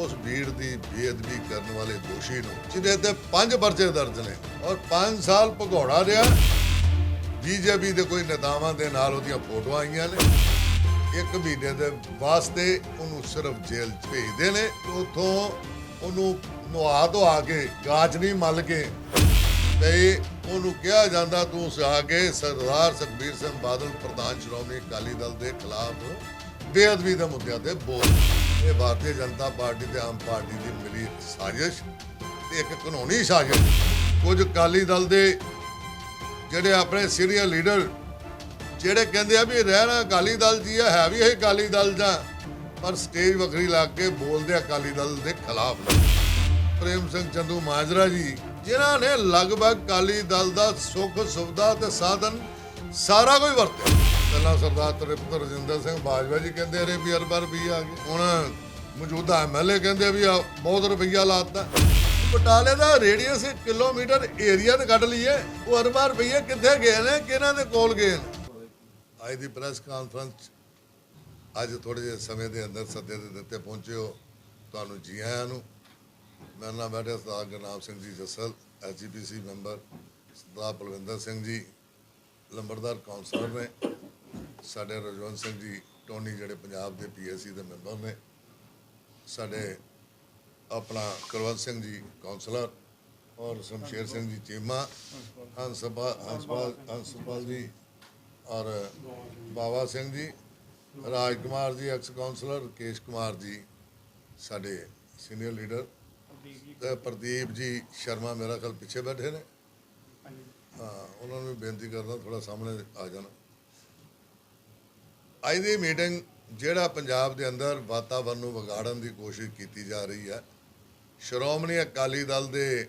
ਉਸ ਭੀੜ ਦੀ ਬੇਅਦਬੀ ਕਰਨ ਵਾਲੇ ਦੋਸ਼ੀ ਨੂੰ, ਜਿਹਦੇ ਤੇ ਪੰਜ ਪਰਚੇ ਦਰਜ ਨੇ ਔਰ 5 ਸਾਲ ਭਗੌੜਾ ਰਿਹਾ। ਬੀਜੇਪੀ ਦੇ ਕੋਈ ਨੇਤਾਵਾਂ ਦੇ ਨਾਲ ਉਹਦੀਆਂ ਫੋਟੋਆਂ ਆਈਆਂ ਨੇ। ਇੱਕ ਮਹੀਨੇ ਦੇ ਵਾਸਤੇ ਉਹਨੂੰ ਸਿਰਫ ਜੇਲ੍ਹ 'ਚ ਭੇਜਦੇ ਨੇ। ਉਥੋਂ ਉੱਥੋਂ ਉਹਨੂੰ ਨਵਾ ਧਵਾ ਕੇ ਗਾਚ ਨਹੀਂ ਮੱਲ ਕੇ ਤੇ ਉਹਨੂੰ ਕਿਹਾ ਜਾਂਦਾ, ਤੂੰ ਆ ਕੇ ਸਰਦਾਰ ਸੁਖਬੀਰ ਸਿੰਘ ਬਾਦਲ, ਪ੍ਰਧਾਨ ਸ਼੍ਰੋਮਣੀ ਅਕਾਲੀ ਦਲ ਦੇ ਖਿਲਾਫ ਬੇਅਦਬੀ ਦੇ ਮੁੱਦਿਆਂ ਤੇ ਬੋਲ ਇਹ ਭਾਰਤੀ ਜਨਤਾ ਪਾਰਟੀ ਤੇ ਆਮ ਪਾਰਟੀ ਦੀ ਮਿਲੀ ਸਾਜ਼ਿਸ਼ ਤੇ ਇੱਕ ਕਾਨੂੰਨੀ ਸਾਜ਼ਿਸ਼। ਕੁਝ ਅਕਾਲੀ ਦਲ ਦੇ ਜਿਹੜੇ ਆਪਣੇ ਸੀਨੀਅਰ ਲੀਡਰ ਜਿਹੜੇ ਕਹਿੰਦੇ ਆ ਵੀ ਰਹਿਣਾ ਅਕਾਲੀ ਦਲ ਜੀ ਆ, ਹੈ ਵੀ ਇਹ ਅਕਾਲੀ ਦਲ ਜਾਂ ਪਰ ਸਟੇਜ ਵੱਖਰੀ ਲਾ ਕੇ ਬੋਲਦੇ ਅਕਾਲੀ ਦਲ ਦੇ ਖਿਲਾਫ। ਪ੍ਰੇਮ ਸਿੰਘ ਚੰਦੂ ਮਾਜਰਾ ਜੀ, ਜਿਨ੍ਹਾਂ ਨੇ ਲਗਭਗ ਅਕਾਲੀ ਦਲ ਦਾ ਸੁੱਖ, ਸੁਵਿਧਾ ਤੇ ਸਾਧਨ ਸਾਰਾ ਕੁਝ ਵਰਤਿਆ। ਪਹਿਲਾਂ ਸਰਦਾਰ ਤ੍ਰਿਪਤ ਰਜਿੰਦਰ ਸਿੰਘ ਬਾਜਵਾ ਜੀ ਕਹਿੰਦੇ ਰਹੇ ਵੀ ਅਰਬਰ ਵੀ ਆ ਗਏ। ਹੁਣ ਮੌਜੂਦਾ ਐਮਐਲਏ ਕਹਿੰਦੇ ਵੀ ਬਹੁਤ ਰੁਪਈਆ ਲਾਤਾ। ਬਟਾਲੇ ਦਾ ਰੇਡੀਅਸ ਕਿਲੋਮੀਟਰ ਏਰੀਆ ਤੇ ਕੱਢ ਲਈਏ, ਉਹ ਅਰਬਾ ਰੁਪਈਏ ਕਿੱਥੇ ਗਏ ਨੇ, ਕਿਹਨਾਂ ਦੇ ਕੋਲ ਗਏ ਨੇ? ਅੱਜ ਦੀ ਪ੍ਰੈਸ ਕਾਨਫਰੰਸ, ਅੱਜ ਥੋੜੇ ਜਿਹੇ ਸਮੇਂ ਦੇ ਅੰਦਰ ਸੱਦੇ ਦੇ ਦਿੱਤੇ ਪਹੁੰਚੇ ਹੋ ਤੁਹਾਨੂੰ ਜੀ ਆਇਆਂ ਨੂੰ। ਮੇਰਾ ਨਾਮ ਬੈਠਾ ਸਰਦਾਰ ਗੁਰਨਾਮ ਸਿੰਘ ਜੀ ਜੱਸਲ ਐਸਜੀਪੀਸੀ ਮੈਂਬਰ, ਸਰਦਾਰ ਬਲਵਿੰਦਰ ਸਿੰਘ ਜੀ, ਲੰਬੜਦਾਰ ਕਾਉਂਸਲਰ ਨੇ। ਸਾਡੇ ਰਜਵੰਤ ਸਿੰਘ ਜੀ ਟੋਨੀ ਜਿਹੜੇ ਪੰਜਾਬ ਦੇ ਪੀਐਸਸੀ ਦੇ ਮੈਂਬਰ ਨੇ ਸਾਡੇ ਆਪਣਾ ਕੁਲਵੰਤ ਸਿੰਘ ਜੀ ਕਾਉਂਸਲਰ ਔਰ ਸ਼ਮਸ਼ੇਰ ਸਿੰਘ ਜੀ ਚੀਮਾ ਹੰਸਪਾਲ ਹੰਸਪਾਲ ਹੰਸਪਾਲ ਜੀ ਔਰ ਬਾਵਾ ਸਿੰਘ ਜੀ ਰਾਜ ਕੁਮਾਰ ਜੀ ਐਕਸ ਕਾਉਂਸਲਰ ਕੇਸ਼ ਕੁਮਾਰ ਜੀ ਸਾਡੇ ਸੀਨੀਅਰ ਲੀਡਰ ਪ੍ਰਦੀਪ ਜੀ ਸ਼ਰਮਾ ਮੇਰਾ ਖਿਆਲ ਪਿੱਛੇ ਬੈਠੇ ਨੇ। ਹਾਂ ਉਹਨਾਂ ਨੂੰ ਵੀ ਬੇਨਤੀ ਕਰਦਾ ਥੋੜਾ ਸਾਹਮਣੇ ਆ ਜਾਣ। ਅੱਜ ਦੀ ਮੀਟਿੰਗ ਜਿਹੜਾ ਪੰਜਾਬ ਦੇ ਅੰਦਰ ਵਾਤਾਵਰਨ ਨੂੰ ਵਿਗਾੜਨ ਦੀ ਕੋਸ਼ਿਸ਼ ਕੀਤੀ ਜਾ ਰਹੀ ਹੈ, ਸ਼੍ਰੋਮਣੀ ਅਕਾਲੀ ਦਲ ਦੇ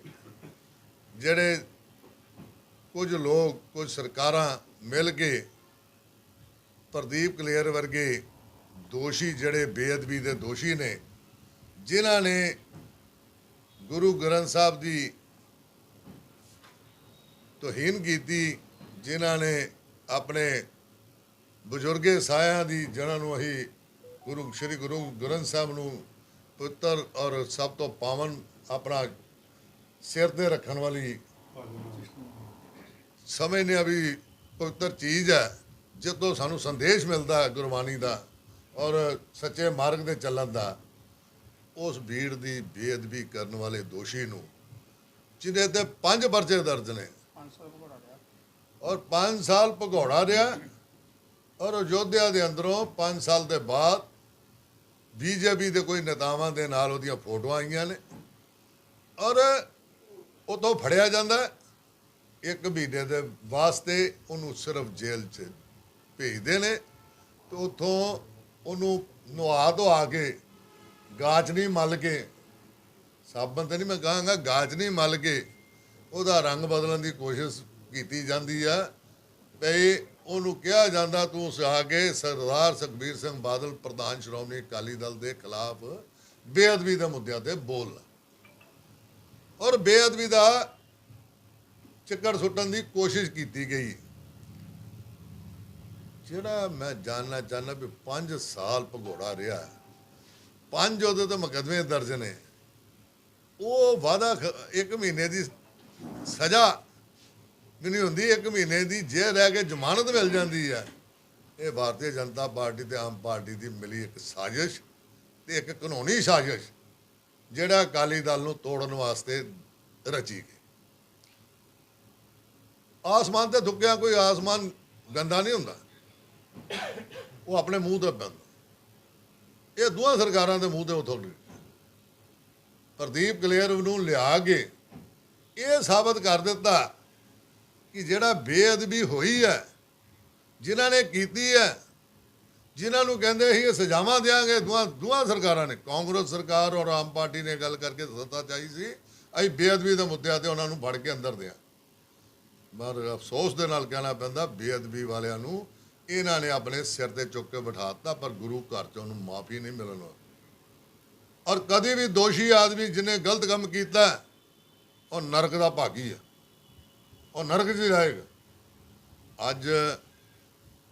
ਜਿਹੜੇ ਕੁਝ ਲੋਕ, ਕੁਝ ਸਰਕਾਰਾਂ ਮਿਲ ਕੇ ਪ੍ਰਦੀਪ ਕਲੇਰ ਵਰਗੇ ਦੋਸ਼ੀ ਜਿਹੜੇ ਬੇਅਦਬੀ ਦੇ ਦੋਸ਼ੀ ਨੇ, ਜਿਨ੍ਹਾਂ ਨੇ ਗੁਰੂ ਗ੍ਰੰਥ ਸਾਹਿਬ ਦੀ ਤੋਹੀਨ ਕੀਤੀ, ਜਿਨ੍ਹਾਂ ਨੇ ਆਪਣੇ ਬਜ਼ੁਰਗੇ ਸਾਇਆਂ ਦੀ ਜਿਹਨਾਂ ਨੂੰ ਅਸੀਂ ਗੁਰੂ ਸ੍ਰੀ ਗੁਰੂ ਗ੍ਰੰਥ ਸਾਹਿਬ ਨੂੰ ਪੁੱਤਰ ਔਰ ਸਭ ਤੋਂ ਪਾਵਨ ਆਪਣਾ ਸਿਰ ਤੇ ਰੱਖਣ ਵਾਲੀ ਸਮਝਦੇ ਆ ਵੀ ਪਵਿੱਤਰ ਚੀਜ਼ ਹੈ ਤੋਂ ਸਾਨੂੰ ਸੰਦੇਸ਼ ਮਿਲਦਾ ਗੁਰਬਾਣੀ ਦਾ ਔਰ ਸੱਚੇ ਮਾਰਗ ਤੇ ਚੱਲਣ ਦਾ। ਉਸ ਭੀੜ ਦੀ ਬੇਅਦਬੀ ਕਰਨ ਵਾਲੇ ਦੋਸ਼ੀ ਨੂੰ ਜਿਹਦੇ ਤੇ ਪੰਜ ਪਰਚੇ ਦਰਜ ਨੇ। ਔਰ 5 ਸਾਲ ਭਗੌੜਾ ਰਿਹਾ। ਔਰ ਅਯੋਧਿਆ ਦੇ ਅੰਦਰੋਂ 5 ਸਾਲ ਦੇ ਬਾਅਦ ਬੀਜੇਪੀ ਦੇ ਕੋਈ ਨੇਤਾਵਾਂ ਦੇ ਨਾਲ ਉਹਦੀਆਂ ਫੋਟੋਆਂ ਆਈਆਂ ਨੇ। ਔਰ ਉਹ ਤੋਂ ਫੜਿਆ ਜਾਂਦਾ ਇੱਕ ਮਹੀਨੇ ਦੇ ਵਾਸਤੇ ਉਹਨੂੰ ਸਿਰਫ ਜੇਲ੍ਹ 'ਚ ਭੇਜਦੇ ਨੇ ਤੇ ਉੱਥੋਂ ਉਹਨੂੰ ਨਵਾ ਧਵਾ ਕੇ ਗਾਚ ਨਹੀਂ ਮੱਲ ਕੇ, ਸਾਬਣ ਤੇ ਨਹੀਂ ਮੈਂ ਕਹਾਂਗਾ ਗਾਚ ਨਹੀਂ ਮੱਲ ਕੇ ਉਹਦਾ ਰੰਗ ਬਦਲਣ ਦੀ ਕੋਸ਼ਿਸ਼ ਕੀਤੀ ਜਾਂਦੀ ਆ ਵੀ ਉਹਨੂੰ ਕਿਹਾ ਜਾਂਦਾ, ਤੂੰ ਸਿਆ ਕੇ ਸਰਦਾਰ ਸੁਖਬੀਰ ਸਿੰਘ ਬਾਦਲ, ਪ੍ਰਧਾਨ ਸ਼੍ਰੋਮਣੀ ਅਕਾਲੀ ਦਲ ਦੇ ਖਿਲਾਫ ਬੇਅਦਬੀ ਦੇ ਮੁੱਦਿਆਂ ਤੇ ਬੋਲ ਔਰ ਬੇਅਦਬੀ ਦਾ ਚੱਕਰ ਸੁੱਟਣ ਦੀ ਕੋਸ਼ਿਸ਼ ਕੀਤੀ ਗਈ। ਜਿਹੜਾ ਮੈਂ ਜਾਣਨਾ ਚਾਹੁੰਦਾ ਵੀ 5 ਸਾਲ ਭਗੌੜਾ ਰਿਹਾ, ਪੰਜ ਉਹਦੇ ਤੇ ਮੁਕੱਦਮੇ ਦਰਜ ਨੇ। ਉਹ ਵਾਦਾ ਇੱਕ ਮਹੀਨੇ ਦੀ ਸਜ਼ਾ ਨਹੀਂ ਹੁੰਦੀ, ਇੱਕ ਮਹੀਨੇ ਦੀ ਜੇ ਰਹਿ ਕੇ ਜ਼ਮਾਨਤ ਮਿਲ ਜਾਂਦੀ ਹੈ ਇਹ ਭਾਰਤੀ ਜਨਤਾ ਪਾਰਟੀ ਤੇ ਆਮ ਪਾਰਟੀ ਦੀ ਮਿਲੀ ਇੱਕ ਸਾਜ਼ਿਸ਼ ਤੇ ਇੱਕ ਕਾਨੂੰਨੀ ਸਾਜ਼ਿਸ਼, ਜਿਹੜਾ ਅਕਾਲੀ ਦਲ ਨੂੰ ਤੋੜਨ ਵਾਸਤੇ ਰਚੀ ਗਈ। ਆਸਮਾਨ ਤੇ ਥੁੱਕਿਆ ਕੋਈ ਆਸਮਾਨ ਗੰਦਾ ਨਹੀਂ ਹੁੰਦਾ। ਉਹ ਆਪਣੇ ਮੂੰਹ ਤੇ ਪੈਂਦਾ। ਇਹ ਦੋਹਾਂ ਸਰਕਾਰਾਂ ਦੇ ਮੂੰਹ ਤੇ ਉਥੋਂ ਪ੍ਰਦੀਪ ਕਲੇਰ ਨੂੰ ਲਿਆ ਕੇ ਇਹ ਸਾਬਤ ਕਰ ਦਿੱਤਾ ਕਿ ਜਿਹੜਾ ਬੇਅਦਬੀ ਹੋਈ ਹੈ, ਜਿਨ੍ਹਾਂ ਨੇ ਕੀਤੀ ਹੈ, ਜਿਨ੍ਹਾਂ ਨੂੰ ਕਹਿੰਦੇ ਸੀ ਇਹ ਸਜ਼ਾਵਾਂ ਦੇਾਂਗੇ ਦੋਹਾਂ ਦੋਹਾਂ ਸਰਕਾਰਾਂ ਨੇ, ਕਾਂਗਰਸ ਸਰਕਾਰ ਔਰ ਆਮ ਪਾਰਟੀ ਨੇ ਗੱਲ ਕਰਕੇ ਸੱਤਾ ਚਾਹੀ ਸੀ, ਅਸੀਂ ਬੇਅਦਬੀ ਦੇ ਮੁੱਦਿਆਂ ਤੇ ਉਹਨਾਂ ਨੂੰ ਫੜ ਕੇ ਅੰਦਰ ਦਿਆਂ। ਪਰ ਅਫਸੋਸ ਦੇ ਨਾਲ ਕਹਿਣਾ ਪੈਂਦਾ, ਬੇਅਦਬੀ ਵਾਲਿਆਂ ਨੂੰ ਇਹਨਾਂ ਨੇ ਆਪਣੇ ਸਿਰ ਤੇ ਚੁੱਕ ਕੇ ਬਿਠਾਤਾ, ਪਰ ਗੁਰੂ ਘਰ ਚ ਉਹਨੂੰ ਮਾਫੀ ਨਹੀਂ ਮਿਲਣ ਔਰ ਕਦੇ ਵੀ ਦੋਸ਼ੀ ਆਦਮੀ ਜਿਹਨੇ ਗਲਤ ਕੰਮ ਕੀਤਾ, ਉਹ ਨਰਕ ਦਾ ਭਾਗੀ ਹੈ ਉਹ ਨਰਕ 'ਚ ਹੀ ਜਾਏਗਾ ਅੱਜ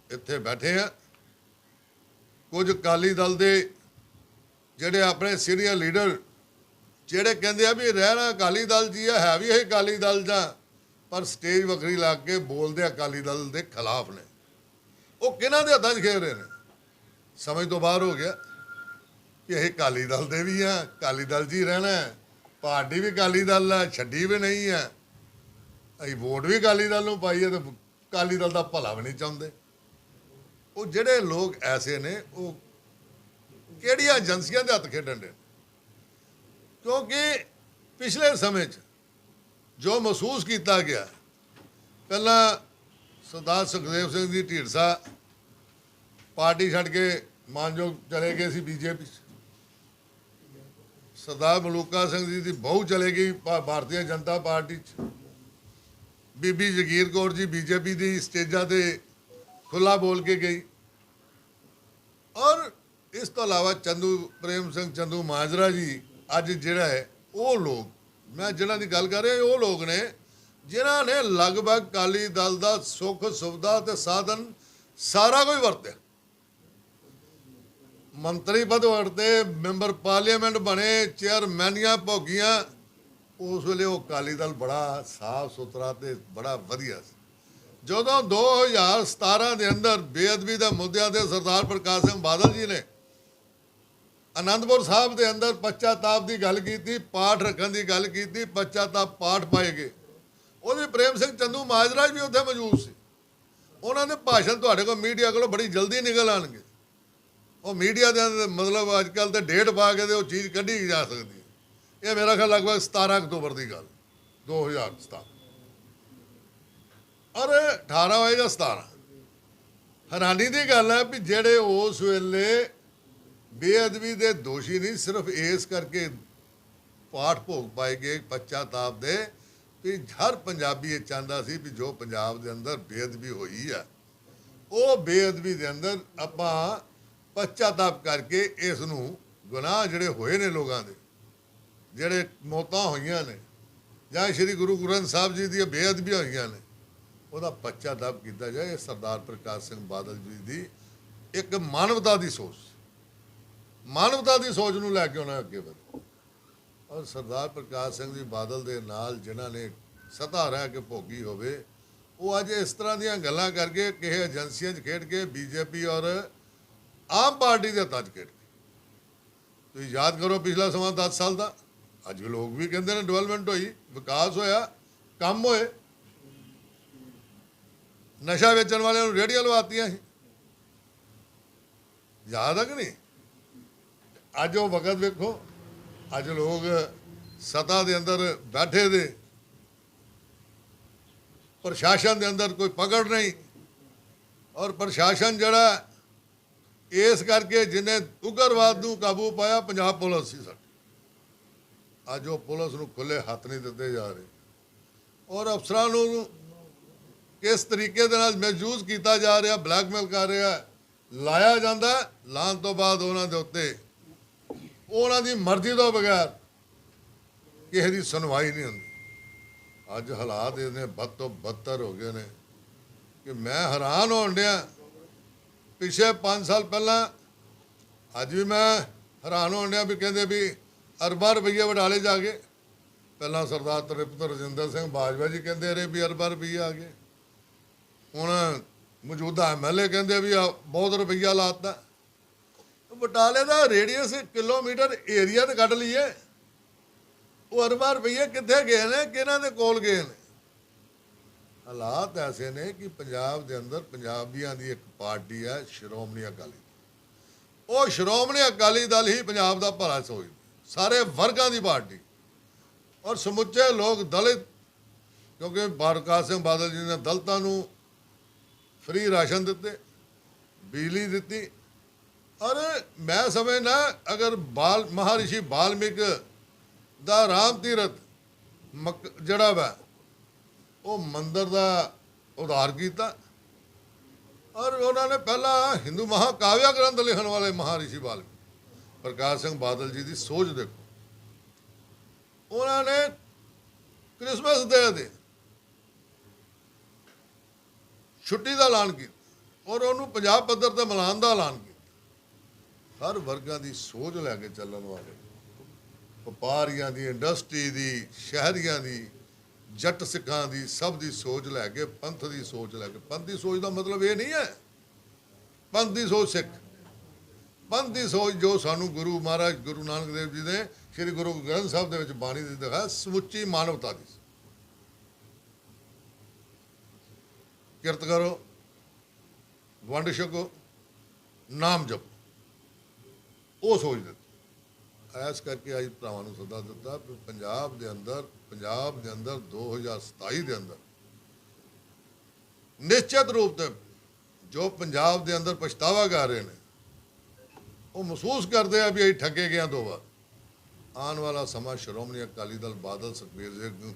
ਇੱਥੇ ਬੈਠੇ ਆ। ਕੁਝ ਅਕਾਲੀ ਦਲ ਦੇ ਜਿਹੜੇ ਆਪਣੇ ਸੀਨੀਅਰ ਲੀਡਰ, ਜਿਹੜੇ ਕਹਿੰਦੇ ਆ ਵੀ ਰਹਿਣਾ ਅਕਾਲੀ ਦਲ ਜੀ ਆ, ਹੈ ਵੀ ਇਹ ਅਕਾਲੀ ਦਲ ਜਾਂ, ਪਰ ਸਟੇਜ ਵੱਖਰੀ ਲਾ ਕੇ ਬੋਲਦੇ ਅਕਾਲੀ ਦਲ ਦੇ ਖਿਲਾਫ ਨੇ। ਉਹ ਕਿਹਨਾਂ ਦੇ ਹੱਥਾਂ 'ਚ ਖੇਡ ਰਹੇ ਨੇ? ਸਮਝ ਤੋਂ ਬਾਹਰ ਹੋ ਗਿਆ ਕਿ ਇਹ ਅਕਾਲੀ ਦਲ ਦੇ ਵੀ ਆ, ਅਕਾਲੀ ਦਲ ਜੀ ਰਹਿਣਾ ਪਾਰਟੀ ਵੀ ਅਕਾਲੀ ਦਲ ਹੈ ਛੱਡੀ ਵੀ ਨਹੀਂ ਹੈ ਅਸੀਂ ਵੋਟ ਵੀ ਅਕਾਲੀ ਦਲ ਨੂੰ ਪਾਈ ਹੈ ਤੇ ਅਕਾਲੀ ਦਲ ਦਾ ਭਲਾ ਵੀ ਨਹੀਂ ਚਾਹੁੰਦੇ। ਉਹ ਜਿਹੜੇ ਲੋਕ ਐਸੇ ਨੇ, ਉਹ ਕਿਹੜੀਆਂ ਏਜੰਸੀਆਂ ਦੇ ਹੱਥ ਖੇਡਣ ਦੇ ਕਿਉਂਕਿ ਪਿਛਲੇ ਸਮੇਂ 'ਚ ਜੋ ਮਹਿਸੂਸ ਕੀਤਾ ਗਿਆ, ਪਹਿਲਾਂ ਸਰਦਾਰ ਸੁਖਦੇਵ ਸਿੰਘ ਦੀ ਢੀੜਸਾ ਪਾਰਟੀ ਛੱਡ ਕੇ ਮਾਨਯੋਗ ਚਲੇ ਗਏ ਸੀ ਬੀਜੇਪੀ 'ਚ। ਸਰਦਾਰ ਮਲੂਕਾ ਸਿੰਘ ਜੀ ਦੀ ਬਹੁ ਚਲੇ ਗਈ ਭਾਰਤੀ ਜਨਤਾ ਪਾਰਟੀ 'ਚ। ਬੀਬੀ ਜਗੀਰ ਕੌਰ ਜੀ ਬੀਜੇਪੀ ਦੀ ਸਟੇਜਾਂ ਤੇ ਖੁੱਲਾ ਬੋਲ ਕੇ ਗਈ। ਔਰ ਇਸ ਤੋਂ ਇਲਾਵਾ ਚੰਦੂ, ਪ੍ਰੇਮ ਸਿੰਘ ਚੰਦੂ ਮਾਜਰਾ ਜੀ ਅੱਜ ਜਿਹੜਾ ਹੈ, ਉਹ ਲੋਕ, ਮੈਂ ਜਿਹਨਾਂ ਦੀ ਗੱਲ ਕਰ ਰਿਹਾ, ਉਹ ਲੋਕ ਨੇ, ਜਿਨ੍ਹਾਂ ਨੇ ਲਗਭਗ ਕਾਲੀ ਦਲ ਦਾ ਸੁੱਖ, ਸੁਵਿਧਾ ਤੇ ਸਾਧਨ ਸਾਰਾ ਕੁਝ ਵਰਤਿਆ। ਮੰਤਰੀ ਪਦ ਵਰਤੇ, ਮੈਂਬਰ ਪਾਰਲੀਮੈਂਟ ਬਣੇ, ਚੇਅਰਮੈਨੀਆਂ ਭੋਗੀਆਂ ਉਸ ਵੇਲੇ ਉਹ ਅਕਾਲੀ ਦਲ ਬੜਾ ਸਾਫ਼ ਸੁਥਰਾ ਤੇ ਬੜਾ ਵਧੀਆ ਸੀ। ਜਦੋਂ 2017 ਦੇ ਅੰਦਰ ਬੇਅਦਬੀ ਦੇ ਮੁੱਦਿਆਂ ਤੇ ਸਰਦਾਰ ਪ੍ਰਕਾਸ਼ ਸਿੰਘ ਬਾਦਲ ਜੀ ਨੇ ਅਨੰਦਪੁਰ ਸਾਹਿਬ ਦੇ ਅੰਦਰ ਪਛਤਾਤਾਪ ਦੀ ਗੱਲ ਕੀਤੀ, ਪਾਠ ਰੱਖਣ ਦੀ ਗੱਲ ਕੀਤੀ, ਪਛਤਾਤਾਪ ਪਾਠ ਪਾਏਗੇ ਉਹਦੇ ਪ੍ਰੇਮ ਸਿੰਘ ਚੰਦੂ ਮਾਜਰਾ ਵੀ ਉੱਥੇ ਮੌਜੂਦ ਸੀ। ਉਹਨਾਂ ਦੇ ਭਾਸ਼ਣ ਤੁਹਾਡੇ ਕੋਲ ਮੀਡੀਆ ਕੋਲੋਂ ਬੜੀ ਜਲਦੀ ਨਿਕਲ ਆਣਗੇ ਉਹ ਮੀਡੀਆ ਦੇ ਮਤਲਬ ਅੱਜ ਕੱਲ ਤੇ ਡੇਟ ਪਾ ਕੇ ਤੇ ਉਹ ਚੀਜ਼ ਕੱਢੀ ਜਾ ਸਕਦੀ ਇਹ ਮੇਰਾ ਖਿਆਲ ਲਗਭਗ 17 ਅਕਤੂਬਰ ਦੀ ਗੱਲ 2017 ਔਰ 18 ਹੋਏਗਾ 17 ਹੈਰਾਨੀ ਦੀ ਗੱਲ ਹੈ ਵੀ ਜਿਹੜੇ ਉਸ ਵੇਲੇ ਬੇਅਦਬੀ ਦੇ ਦੋਸ਼ੀ ਨਹੀਂ, ਸਿਰਫ ਇਸ ਕਰਕੇ ਪਾਠ ਭੋਗ ਪਾਏ ਗਏ ਪਛਤਾਤਾਪ ਦੇ ਵੀ ਹਰ ਪੰਜਾਬੀ ਇਹ ਚਾਹੁੰਦਾ ਸੀ ਵੀ ਜੋ ਪੰਜਾਬ ਦੇ ਅੰਦਰ ਬੇਅਦਬੀ ਹੋਈ ਆ ਉਹ ਬੇਅਦਬੀ ਦੇ ਅੰਦਰ ਆਪਾਂ ਪਛਤਾਤਾਪ ਕਰਕੇ ਇਸ ਨੂੰ ਗੁਨਾਹ ਜਿਹੜੇ ਹੋਏ ਨੇ ਲੋਕਾਂ ਦੇ ਜਿਹੜੇ ਮੌਤਾਂ ਹੋਈਆਂ ਨੇ, ਜਾਂ ਸ੍ਰੀ ਗੁਰੂ ਗ੍ਰੰਥ ਸਾਹਿਬ ਜੀ ਦੀਆਂ ਬੇਅਦਬੀਆਂ ਹੋਈਆਂ ਨੇ, ਉਹਦਾ ਪੱਚਾ ਪਛਤਾਤਾਪ ਕੀਤਾ ਜਾਏ, ਸਰਦਾਰ ਪ੍ਰਕਾਸ਼ ਸਿੰਘ ਬਾਦਲ ਜੀ ਦੀ ਇੱਕ ਮਾਨਵਤਾ ਦੀ ਸੋਚ। ਮਾਨਵਤਾ ਦੀ ਸੋਚ ਨੂੰ ਲੈ ਕੇ ਉਹਨਾਂ ਅੱਗੇ ਵਧੇ। ਔਰ ਸਰਦਾਰ ਪ੍ਰਕਾਸ਼ ਸਿੰਘ ਜੀ ਬਾਦਲ ਦੇ ਨਾਲ ਜਿਨ੍ਹਾਂ ਨੇ ਸਤਾ ਰਹਿ ਕੇ ਭੋਗੀ ਹੋਵੇ, ਉਹ ਅੱਜ ਇਸ ਤਰ੍ਹਾਂ ਦੀਆਂ ਗੱਲਾਂ ਕਰਕੇ ਕਿਸੇ ਏਜੰਸੀਆਂ 'ਚ ਖੇਡ ਕੇ ਬੀਜੇਪੀ ਔਰ ਆਮ ਪਾਰਟੀ ਦੇ ਹੱਥਾਂ 'ਚ ਖੇਡ ਕੇ ਤੁਸੀਂ ਯਾਦ ਕਰੋ ਪਿਛਲਾ ਸਮਾਂ 10 ਸਾਲ ਦਾ। ਅੱਜ ਵੀ ਲੋਕ ਵੀ ਕਹਿੰਦੇ ਨੇ ਡਿਵੈਲਪਮੈਂਟ ਹੋਈ, ਵਿਕਾਸ ਹੋਇਆ, ਕੰਮ ਹੋਏ। ਨਸ਼ਾ ਵੇਚਣ ਵਾਲਿਆਂ ਨੂੰ ਰੇੜੀਆਂ ਲਵਾਤੀਆਂ ਸੀ। ਯਾਦ ਆ ਕਿ ਨਹੀਂ? ਅੱਜ ਉਹ ਵਕਤ ਵੇਖੋ, ਅੱਜ ਲੋਕ ਸਤਾ ਦੇ ਅੰਦਰ ਬੈਠੇ ਦੇ ਪ੍ਰਸ਼ਾਸਨ ਦੇ ਅੰਦਰ ਕੋਈ ਪਕੜ ਨਹੀਂ। ਔਰ ਪ੍ਰਸ਼ਾਸਨ ਜਿਹੜਾ, ਇਸ ਕਰਕੇ ਜਿਹਨੇ ਉਗਰਵਾਦ ਨੂੰ ਕਾਬੂ ਪਾਇਆ, ਪੰਜਾਬ ਪੁਲਿਸ ਸੀ ਸਾਡੀ। ਅੱਜ ਉਹ ਪੁਲਿਸ ਨੂੰ ਖੁੱਲੇ ਹੱਥ ਨਹੀਂ ਦਿੱਤੇ ਜਾ ਰਹੇ। ਔਰ ਅਫਸਰਾਂ ਨੂੰ ਕਿਸ ਤਰੀਕੇ ਦੇ ਨਾਲ ਮਹਿਜੂਜ਼ ਕੀਤਾ ਜਾ ਰਿਹਾ, ਬਲੈਕਮੇਲ ਕਰ ਰਿਹਾ, ਲਾਇਆ ਜਾਂਦਾ, ਲਾਉਣ ਤੋਂ ਬਾਅਦ ਉਹਨਾਂ ਦੇ ਉੱਤੇ ਉਹਨਾਂ ਦੀ ਮਰਜ਼ੀ ਤੋਂ ਬਗੈਰ ਕਿਸੇ ਦੀ ਸੁਣਵਾਈ ਨਹੀਂ ਹੁੰਦੀ। ਅੱਜ ਹਾਲਾਤ ਇਹਨੇ ਬਦ ਤੋਂ ਬਦਤਰ ਹੋ ਗਏ ਨੇ ਕਿ ਮੈਂ ਹੈਰਾਨ ਹੋਣ ਡਿਆ। ਪਿਛੇ 5 ਸਾਲ ਪਹਿਲਾਂ ਅੱਜ ਵੀ ਮੈਂ ਹੈਰਾਨ ਹੋਣ ਡਿਆ ਵੀ ਕਹਿੰਦੇ ਵੀ ਅਰਬਾਂ ਰੁਪਈਏ ਵਡਾਲੇ ਜਾ ਕੇ। ਪਹਿਲਾਂ ਸਰਦਾਰ ਤ੍ਰਿਪਤ ਰਜਿੰਦਰ ਸਿੰਘ ਬਾਜਵਾ ਜੀ ਕਹਿੰਦੇ ਰਹੇ ਵੀ ਅਰਬਾਂ ਰੁਪਈਏ ਆ ਗਏ ਹੁਣ ਮੌਜੂਦਾ ਐਮਐਲਏ ਕਹਿੰਦੇ ਵੀ ਆ, ਬਹੁਤ ਰੁਪਈਆ ਲਾਤਾ। ਬਟਾਲੇ ਦਾ ਰੇਡੀਅਸ ਕਿਲੋਮੀਟਰ ਏਰੀਆ ਤੇ ਕੱਢ ਲਈਏ। ਉਹ ਅਰਬਾਂ ਰੁਪਈਏ ਕਿੱਥੇ ਗਏ ਨੇ, ਕਿਹਨਾਂ ਦੇ ਕੋਲ ਗਏ ਨੇ? ਹਾਲਾਤ ਐਸੇ ਨੇ ਕਿ ਪੰਜਾਬ ਦੇ ਅੰਦਰ ਪੰਜਾਬੀਆਂ ਦੀ ਇੱਕ ਪਾਰਟੀ ਹੈ ਸ਼੍ਰੋਮਣੀ ਅਕਾਲੀ ਦਲ। ਉਹ ਸ਼੍ਰੋਮਣੀ ਅਕਾਲੀ ਦਲ ਹੀ ਪੰਜਾਬ ਦਾ ਭਲਾ ਸੋਚਦਾ। ਸਾਰੇ ਵਰਗਾਂ ਦੀ ਪਾਰਟੀ। ਔਰ ਸਮੁੱਚੇ ਲੋਕ ਦਲਿਤ, ਕਿਉਂਕਿ ਪ੍ਰਕਾਸ਼ ਸਿੰਘ ਬਾਦਲ ਜੀ ਨੇ ਦਲਿਤਾਂ ਨੂੰ ਫ੍ਰੀ ਰਾਸ਼ਨ ਦਿੱਤੇ, ਬਿਜਲੀ ਦਿੱਤੀ। ਔਰ ਮੈਂ ਸਮਝਣਾ ਅਗਰ ਬਾਲ, ਮਹਾਰਿਸ਼ੀ ਬਾਲਮਿਕ ਦਾ ਰਾਮ ਤੀਰਥ ਮਕ- ਜਿਹੜਾ ਵਾ, ਉਹ ਮੰਦਰ ਦਾ ਉਧਾਰ ਕੀਤਾ। ਔਰ ਉਹਨਾਂ ਨੇ ਪਹਿਲਾਂ ਹਿੰਦੂ ਮਹਾਕਾਵਿਆ ਗ੍ਰੰਥ ਲਿਖਣ ਵਾਲੇ ਮਹਾਰਿਸ਼ੀ ਵਾਲਮੀਕੀ ਪ੍ਰਕਾਸ਼ ਸਿੰਘ ਬਾਦਲ ਜੀ ਦੀ ਸੋਚ ਦੇਖੋ। ਉਹਨਾਂ ਨੇ ਕ੍ਰਿਸਮਸ ਦੇ ਦੇ ਛੁੱਟੀ ਦਾ ਐਲਾਨ ਕੀਤਾ ਔਰ ਉਹਨੂੰ ਪੰਜਾਬ ਪੱਧਰ ਤੇ ਮਨਾਉਣ ਦਾ ਐਲਾਨ ਕੀਤਾ। ਹਰ ਵਰਗਾਂ ਦੀ ਸੋਚ ਲੈ ਕੇ ਚੱਲਣ ਵਾਲੇ, ਵਪਾਰੀਆਂ ਦੀ, ਇੰਡਸਟਰੀ ਦੀ, ਸ਼ਹਿਰੀਆਂ ਦੀ, ਜੱਟ ਸਿੱਖਾਂ ਦੀ ਸਭ ਦੀ ਸੋਚ ਲੈ ਕੇ, ਪੰਥ ਦੀ ਸੋਚ ਲੈ ਕੇ, ਪੰਥ ਦੀ ਸੋਚ ਦਾ ਮਤਲਬ ਇਹ ਨਹੀਂ ਹੈ। ਪੰਥ ਦੀ ਸੋਚ ਸਿੱਖ। ਪੰਥ ਦੀ ਸੋਚ ਜੋ ਸਾਨੂੰ ਗੁਰੂ ਮਹਾਰਾਜ, ਗੁਰੂ ਨਾਨਕ ਦੇਵ ਜੀ ਨੇ ਸ੍ਰੀ ਗੁਰੂ ਗ੍ਰੰਥ ਸਾਹਿਬ ਦੇ ਵਿੱਚ ਬਾਣੀ ਦੀ ਦਿਖਾ, ਸਮੁੱਚੀ ਮਾਨਵਤਾ ਦੀ। ਕਿਰਤ ਕਰੋ, ਵੰਡ ਛਕੋ, ਨਾਮ ਜਪੋ। ਉਹ ਸੋਚ ਦਿੱਤੀ। ਐਸ ਕਰਕੇ ਅੱਜ ਭਰਾਵਾਂ ਨੂੰ ਸੱਦਾ ਦਿੱਤਾ ਵੀ ਪੰਜਾਬ ਦੇ ਅੰਦਰ, ਪੰਜਾਬ ਦੇ ਅੰਦਰ 2027 ਦੇ ਅੰਦਰ ਨਿਸ਼ਚਿਤ ਰੂਪ ਤੇ ਜੋ ਪੰਜਾਬ ਦੇ ਅੰਦਰ ਪਛਤਾਵਾ ਕਰ ਰਹੇ ਨੇ ਉਹ ਮਹਿਸੂਸ ਕਰਦੇ ਆ ਵੀ ਅਸੀਂ ਠੱਗੇ ਗਿਆ ਦੋ ਵਾਰ। ਆਉਣ ਵਾਲਾ ਸਮਾਂ ਸ਼੍ਰੋਮਣੀ ਅਕਾਲੀ ਦਲ ਬਾਦਲ ਸੁਖਬੀਰ ਸਿੰਘ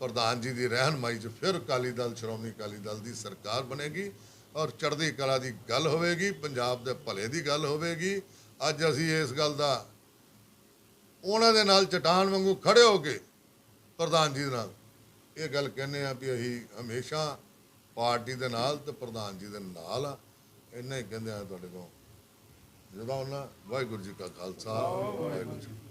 ਪ੍ਰਧਾਨ ਜੀ ਦੀ ਰਹਿਨਮਾਈ 'ਚ ਫਿਰ ਅਕਾਲੀ ਦਲ, ਸ਼੍ਰੋਮਣੀ ਅਕਾਲੀ ਦਲ ਦੀ ਸਰਕਾਰ ਬਣੇਗੀ ਔਰ ਚੜ੍ਹਦੀ ਕਲਾ ਦੀ ਗੱਲ ਹੋਵੇਗੀ, ਪੰਜਾਬ ਦੇ ਭਲੇ ਦੀ ਗੱਲ ਹੋਵੇਗੀ। ਅੱਜ ਅਸੀਂ ਇਸ ਗੱਲ ਦਾ ਉਹਨਾਂ ਦੇ ਨਾਲ ਚਟਾਨ ਵਾਂਗੂ ਖੜੇ ਹੋ ਕੇ ਪ੍ਰਧਾਨ ਜੀ ਦੇ ਨਾਲ ਇਹ ਗੱਲ ਕਹਿੰਦੇ ਆ ਵੀ ਅਸੀਂ ਹਮੇਸ਼ਾ ਪਾਰਟੀ ਦੇ ਨਾਲ ਤੇ ਪ੍ਰਧਾਨ ਜੀ ਦੇ ਨਾਲ ਆ। ਇੰਨਾ ਹੀ ਕਹਿੰਦੇ ਆ ਤੁਹਾਡੇ ਕੋਲ। ਜਦੋਂ ਉਹਨਾਂ ਵਾਹਿਗੁਰੂ ਜੀ ਕਾ ਖਾਲਸਾ ਵਾਹਿਗੁਰੂ ਜੀ।